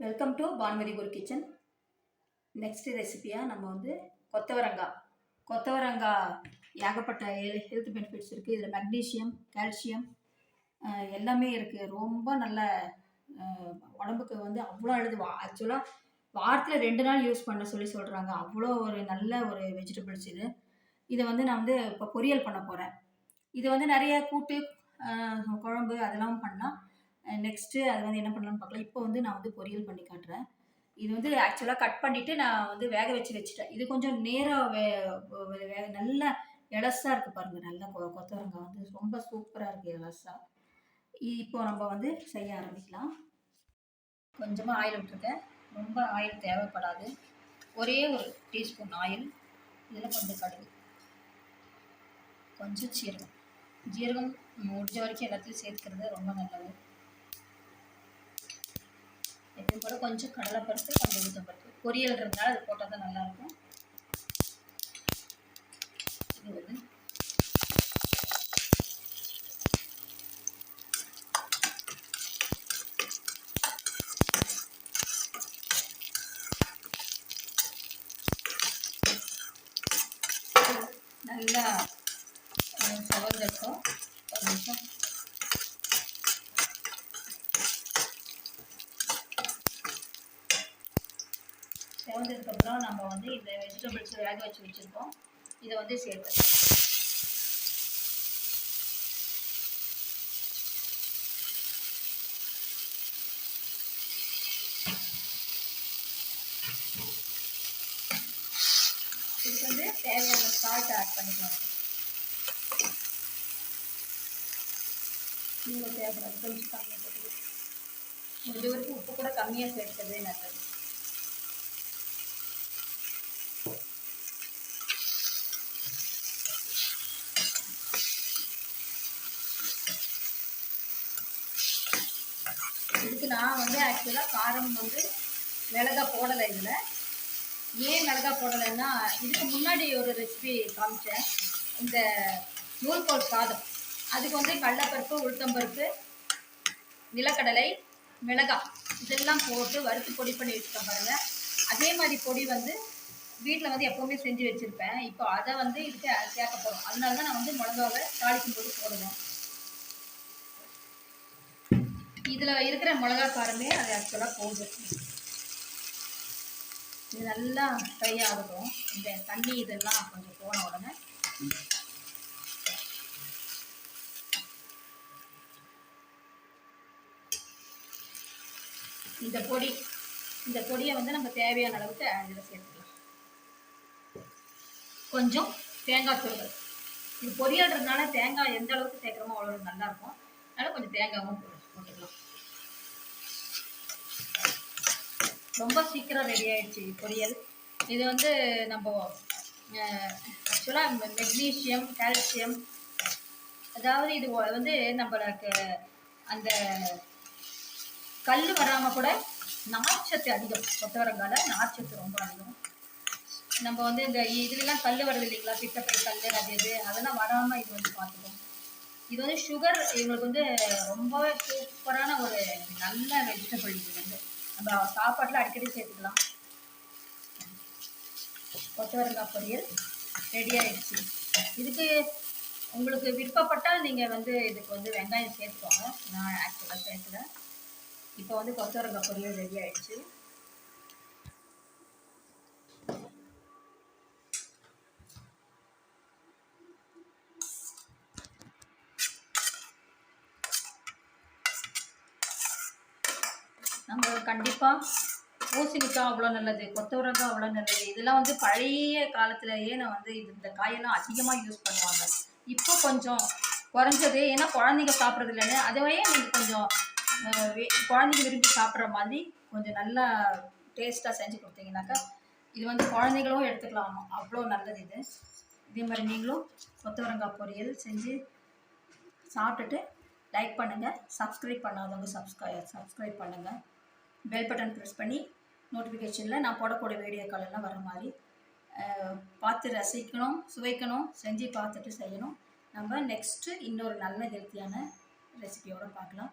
Welcome to Panmathi Guru kitchen next ரெசிபியாக நம்ம வந்து கொத்தவரங்காய் கொத்தவரங்காய் ஏகப்பட்ட ஹெல்த் பெனிஃபிட்ஸ் இருக்குது இதில் மெக்னீஷியம் கால்சியம் எல்லாமே இருக்குது ரொம்ப நல்ல உடம்புக்கு வந்து அவ்வளோ அழுது ஆக்சுவலாக வாரத்தில் ரெண்டு நாள் யூஸ் பண்ண சொல்லி சொல்கிறாங்க அவ்வளோ ஒரு நல்ல ஒரு வெஜிடபிள்ஸ் இது. இதை வந்து நான் வந்து இப்போ பொரியல் பண்ண போகிறேன் இது வந்து நிறைய கூட்டு குழம்பு அதெல்லாம் பண்ணால் நெக்ஸ்ட்டு அது வந்து என்ன பண்ணலாம்னு பார்க்கலாம். இப்போ வந்து நான் வந்து பொரியல் பண்ணி காட்டுறேன். இது வந்து ஆக்சுவலாக கட் பண்ணிவிட்டு நான் வந்து வேக வச்சு வச்சுட்டேன். இது கொஞ்சம் நேராக வே வே- நல்லா நல்ல இருக்குது பாருங்கள் நல்ல கொ கொத்தவரங்காய் வந்து ரொம்ப சூப்பராக இருக்குது இலசா இப்போ நம்ம வந்து செய்ய ஆரம்பிக்கலாம். கொஞ்சமாக ஆயில் விட்டுருக்கேன். ரொம்ப ஆயில் தேவைப்படாது. ஒரே ஒரு டீஸ்பூன் ஆயில் இதில் கொஞ்சம் கடுகு. கொஞ்சம் சீரகம். ஜீரகம் முடிஞ்ச வரைக்கும் எல்லாத்தையும் சேர்த்துக்கிறது ரொம்ப நல்லது. இது கூட கொஞ்சம் கடலைப்பருப்பு கொஞ்சம் உளுத்தம்பருப்பு. இருந்தால் அது போட்டால் தான் நல்லாயிருக்கும். இது வந்து நல்லா சவர்ந்திருக்கும் ஒரு நிமிஷம். செவந்ததுக்கப்புறம் நம்ம வந்து இந்த வெஜிடபிள்ஸ் வேக வச்சு வச்சுருக்கோம். இதை வந்து சேர்த்து இதுக்கு வந்து தேவையான சால்ட் ஆட் பண்ணிக்கலாம். நீங்கள் தேவைப்படாது கொஞ்சம் கம்மியாக போட்டுக்கலாம். முடிஞ்ச வரைக்கும் உப்பு கூட கம்மியாக சேர்த்ததே நல்லது. இதுக்கு நான் வந்து ஆக்சுவலாக காரம் வந்து மிளகா போடலை இதில். ஏன் மிளகா போடலைன்னா இதுக்கு முன்னாடி ஒரு ரெசிபி காமிச்சேன். இந்த நூல்கோல் சாதம். அதுக்கு வந்து கடலப்பருப்பு உளுத்தம்பருப்பு நிலக்கடலை மிளகாய் இதெல்லாம் போட்டு வறுத்து பொடி பண்ணி வச்சுருக்கேன் பாருங்கள் அதே மாதிரி பொடி வந்து வீட்டில் வந்து எப்போவுமே செஞ்சு வச்சுருப்பேன். இப்போ அதை வந்து இதுக்கு சேர்க்க போகிறோம் அதனால தான் நான் வந்து மிளகாவை தாளிக்கும் போது போடுவேன் இதில் இருக்கிற மிளகா காரமே அது ஆக்சுவலாக போகுது இது நல்லா ஃப்ரை ஆகட்டும். இந்த தண்ணி இதெல்லாம் கொஞ்சம் போன உடனே. இந்த பொடி இந்த பொடியை வந்து நம்ம தேவையான அளவுக்கு இதில் சேர்த்துக்கலாம். கொஞ்சம் தேங்காய் துருவல். இது பொரியல்றதுனால தேங்காய் எந்த அளவுக்கு சேர்க்குறோமோ அவ்வளோ நல்லா இருக்கும். கொஞ்சம் தேங்காவும் போட்டு- போட்டுக்கலாம் ரொம்ப சீக்கிரம் ரெடி ஆயிடுச்சு பொரியல். இது வந்து நம்ம ஆக்சுவலாக மெக்னீஷியம் கால்சியம் அதாவது இது வந்து நம்மளுக்கு அந்த கல் வராமல் கூட நார்ச்சத்து அதிகம். கொத்தவரங்கால நார்ச்சத்து ரொம்ப அதிகம். நம்ம வந்து இந்த இதுலலாம் கல் வருது இல்லைங்களா? பித்தப்பை கல் அது இது அதெல்லாம் வராமல் இது வந்து பார்த்துக்கணும். இது வந்து சுகர் எங்களுக்கு வந்து ரொம்ப சூப்பரான ஒரு நல்ல வெஜிடபிள் இது வந்து. நம்ம சாப்பாட்டில் அடிக்கடி சேர்த்துக்கலாம். கொத்தவரங்காய் பொரியல் ரெடி ஆயிடுச்சு. இதுக்கு உங்களுக்கு விருப்பப்பட்டால் நீங்கள் வந்து இதுக்கு வந்து வெங்காயம் சேர்த்துக்கோங்க. நான் ஆக்சுவலாக சேர்க்கல. இப்போ வந்து கொத்தவரங்காய் பொரியல் ரெடி ஆயிடுச்சு. நம்ம கண்டிப்பாக பூசணிக்காய் அவ்வளோ நல்லது கொத்தவரங்காய் அவ்வளோ நல்லது. இதெல்லாம் வந்து பழைய காலத்துலேயே நான் வந்து இது இந்த காயெல்லாம் அதிகமாக யூஸ் பண்ணுவாங்க. இப்போ கொஞ்சம் குறைஞ்சது. ஏன்னா குழந்தைங்க சாப்பிட்றது இல்லைன்னு. அதுவே நீங்கள் கொஞ்சம் குழந்தைங்க விரும்பி சாப்பிட்ற மாதிரி கொஞ்சம் நல்லா டேஸ்ட்டாக செஞ்சு கொடுத்தீங்கன்னாக்கா இது வந்து குழந்தைங்களும் எடுத்துக்கலாம்? அவ்வளோ நல்லது இது. இதே மாதிரி நீங்களும் கொத்தவரங்காய் பொரியல் செஞ்சு சாப்பிட்டுட்டு லைக் பண்ணுங்கள் சப்ஸ்கிரைப் பண்ணாதவங்க சப்ஸ்கிரை சப்ஸ்கிரைப் பண்ணுங்கள் பெல் பட்டன் ப்ரெஸ் பண்ணி நோட்டிஃபிகேஷனில் நான் போடக்கூடிய வீடியோ எல்லாம் வர மாதிரி பார்த்து ரசிக்கணும் சுவைக்கணும் செஞ்சு பார்த்துட்டு செய்யணும். நம்ம நெக்ஸ்ட்டு இன்னொரு நல்ல ஹெல்த்தியான ரெசிபியோடு பார்க்கலாம்.